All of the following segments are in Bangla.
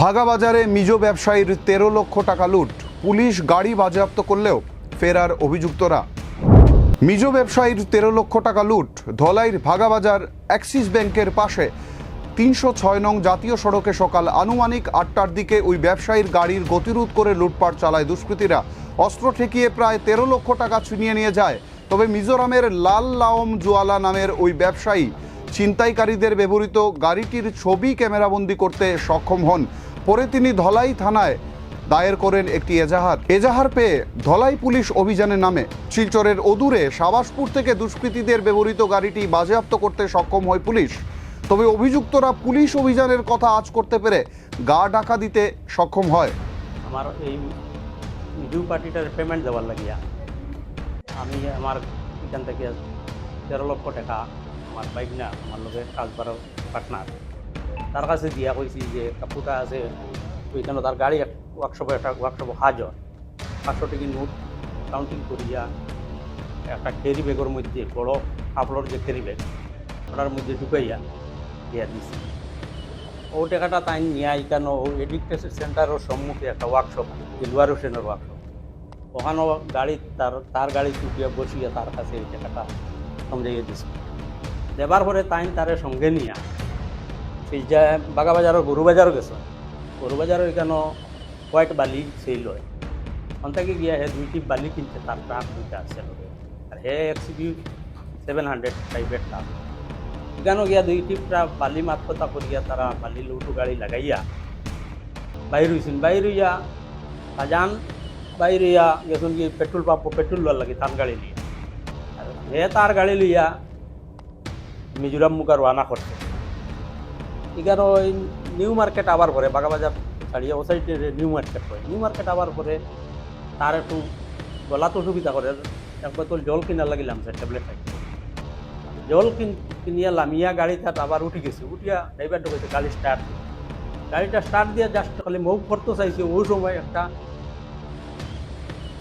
ভাগাবাজারে মিজো ব্যবসায়ীর তেরো লক্ষ টাকা লুট। পুলিশ গাড়ি বাজেয়াপ্ত করলেও ফেরার অভিযুক্তরা। মিজো ব্যবসায়ীর তেরো লক্ষ টাকা লুট। ধলাইর ভাগাবাজার অ্যাক্সিস ব্যাংকের পাশে। তিনশো ছয় নং জাতীয় সড়কে সকাল আনুমানিক আটটার দিকে ওই ব্যবসায়ীর গাড়ির গতিরোধ করে লুটপাট চালায় দুষ্কৃতীরা। অস্ত্র ঠেকিয়ে প্রায় তেরো লক্ষ টাকা ছিনিয়ে নিয়ে যায়। তবে মিজোরামের লাল লাওম জুয়ালা নামের ওই ব্যবসায়ী ছিনতাইকারীদের ব্যবহৃত গাড়িটির ছবি ক্যামেরাবন্দি করতে সক্ষম হন। পরে তিনি ধলাই থানায় দায়ের করেন একটি এজাহার। এজাহার পেয়ে ধলাই পুলিশ অভিযানে নামে শিলচরের অদূরে সাবাসপুর থেকে দুষ্কৃতীদের ব্যবহৃত গাড়িটি বাজেয়াপ্ত করতে সক্ষম হয় পুলিশ। তবে অভিযুক্তরা পুলিশ অভিযানের কথা আজ করতে পেরে গা ডাকা দিতে সক্ষম হয়। আমার এই ডিউ পার্টিটার পেমেন্ট দেওয়ার লাগিয়া আমি আমার এখান থেকে তেরো লক্ষ টাকা আমার বাইক না আমার লোকের কাজ করার পার্টনার তার কাছে দিয়া কইছি যে কাপুটা আছে ওইখানে তার গাড়ি ওয়ার্কশপে একটা ওয়ার্কশপ হাজর পাঁচশো টিকি নোট কাউন্টিং করিয়া একটা ক্যারি ব্যাগের মধ্যে, বড় কাপড়ের যে ক্যারি ব্যাগ ওটার মধ্যে ঢুকাইয়া দিয়া দিছি। ও টাকাটা তাই নিয়ে কেন ও এডুকেশন সেন্টারের সম্মুখে একটা ওয়ার্কশপ দিলওয়ার হোসেনের ওয়ার্কশপ ওখানেও গাড়ি তার তার গাড়ি চুটিয়ে বসিয়ে তার কাছে এই টাকাটা সমঝাইয়ে দিছে। দেবার পরে তাই তারে সঙ্গে নিয়া। নিয়ে সেই যে বাগাবাজারও, গরুবাজারও গেছে। গরু গরুবাজারও এখানে হোয়াইট বালি সেই লয়। থেকে গিয়া হে দুইটি বালি কিনছে, তার ট্রাক দুইটা আছে আর হে এক্সিবি সেভেন হান্ড্রেড প্রাইভেট ট্রাক। এখানেও গিয়া দুইটি বালি মাত কথা করিয়া তারা বালি লুটু গাড়ি লাগাইয়া বাইর হইছেন। বাইর হইয়া সাজান বাইর হইয়া গেছুন কি পেট্রোল পাম্প, পেট্রোল লাগে তার গাড়ি লিয়া আর হে তার গাড়ি লইয়া মিজোরাম মুখা রওনা করছে। এখানে ওই নিউ মার্কেট আবার পরে, বাগাবাজার ছাড়িয়ে ও সাইডে নিউ মার্কেট হয় নিউ মার্কেট আবার পরে তার একটু গলা তো সুবিধা করে। একবার তোর জল কিনার লাগিলাম স্যার ট্যাবলেট খাই জল কিন, কিনিয়া লামিয়া গাড়ি তাত আবার উঠি গেছে। উঠিয়া ড্রাইভার ঢুকেছে, গাড়ি স্টার্ট গাড়িটা স্টার্ট দিয়ে জাস্ট খালি মুখ করতে চাইছে। ওই সময় একটা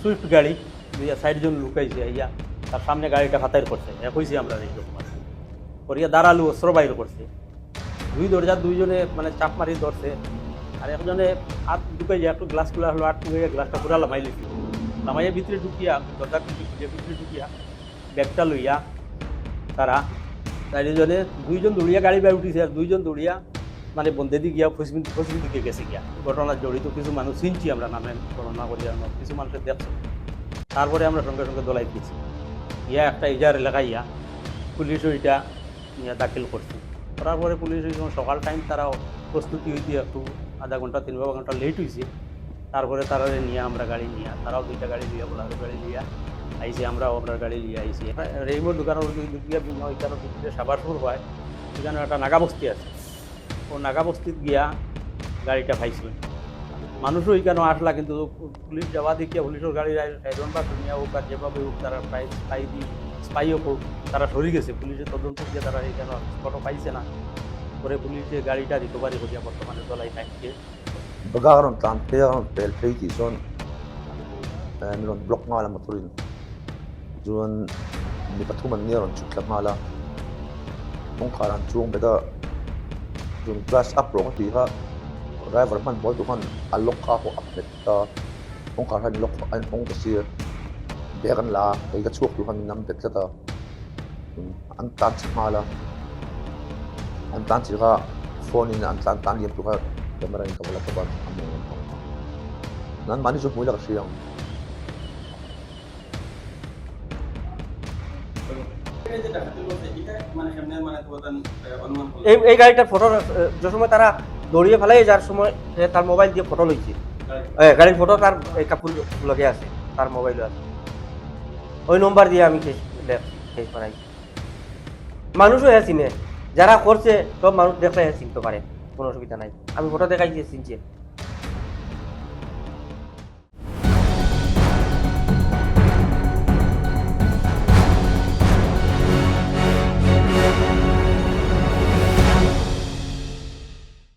সুইফট গাড়ি দুইয়া সাইড জন লুকাইছে ইয়া তার সামনে গাড়িটা হাতাইর করছে। এক হয়েছে আমরা এই রকম। করিয়া দাঁড়ালু অস্ত্র বাইর করছে। দুই দরজা দুইজনে মানে চাপ মারি ধরছে। আর একজনে হাত ঢুকাই যায় একটু গ্লাস খোলা হলো, হাত ঢুকে গ্লাসটা পুরা লামাই লিখি লামাইয়া ভিতরে ঢুকিয়া দরজা খুঁজে খুঁজে ভিতরে ঢুকিয়া, ব্যাগটা লইয়া তারা চারিজনে, দুইজন দৌড়িয়া গাড়ি বাইরে উঠিছে আর দুইজন দৌড়িয়া মানে বন্ধে বন্দেদি গিয়া ফসবিন ফসবিন দিকে গেছে গিয়া। ঘটনা জড়িত কিছু মানুষ চিনছি আমরা, নামে গণনা করিয়া ন- কিছু মানুষের দেখছ। তারপরে আমরা সঙ্গে সঙ্গে দলাই দিয়েছি। ইয়া একটা ইজার এলাকা ইয়া পুলিশও এটা দাখিল করছে। করার পরে পুলিশ সকাল টাইম তারা প্রস্তুতি হইতে একটু আধা ঘণ্টা, তিন ঘণ্টা লেট হয়েছে তারপরে তারা নিয়ে আমরা গাড়ি নিয়ে, তারাও দুইটা গাড়ি লিয়া বোলারো গাড়ি লিয়া আইসি আমরাও আপনার গাড়ি নিয়ে আইসি রেইমোর দোকানের দিকে ওইখানে ভিতরে সাবারপুর হয়, সেখানে একটা নাগাবস্তি আছে। ও নাগাবস্তিত গিয়া গাড়িটা পাইছিল মানুষও ওইখানে আসলা, কিন্তু পুলিশ যাওয়া দেখিয়া পুলিশের গাড়ি সাইডন বা দুনিয়া হোক আর যেভাবে হোক তারা প্রায় স্পাই দি স্পাইও হোক তারা সরি গেছে পুলিশের তদন্ত দিয়ে তারা এইখানে ফটো পাইছে না পরে পুলিশে গাড়িটা রিকভারি করিয়া বর্তমানে দলাই থাকছে Bagaron tan pera pel pay ti son eh milon block nga la motorin juan ni patuman ni ron chuklap nga la kung karan chung beda jun class up ro ti ha driver man bol tu kan beran la ay ka chuk tu kan nam bet ta an tan chi an tan chi phone in an tan tan yem tu ka camera in kabala ka ba amo nan mani jo mula ka siyang এই এই গাড়িটার ফটো যে সময় তারা দৌড়িয়ে ফেলাই যার সময় তার মোবাইল দিয়ে ফটো লইছে গাড়ির ফটো তার এই কাপড় লগে আছে তার মোবাইলও আছে ওই নম্বর দিয়ে আমি শেষ করাই মানুষও হ্যাঁ চিনে। যারা করছে, সব মানুষ দেখলে চিনতে পারে। কোনো অসুবিধা নাই। আমি ফটো দেখাই দিয়ে চিনছে।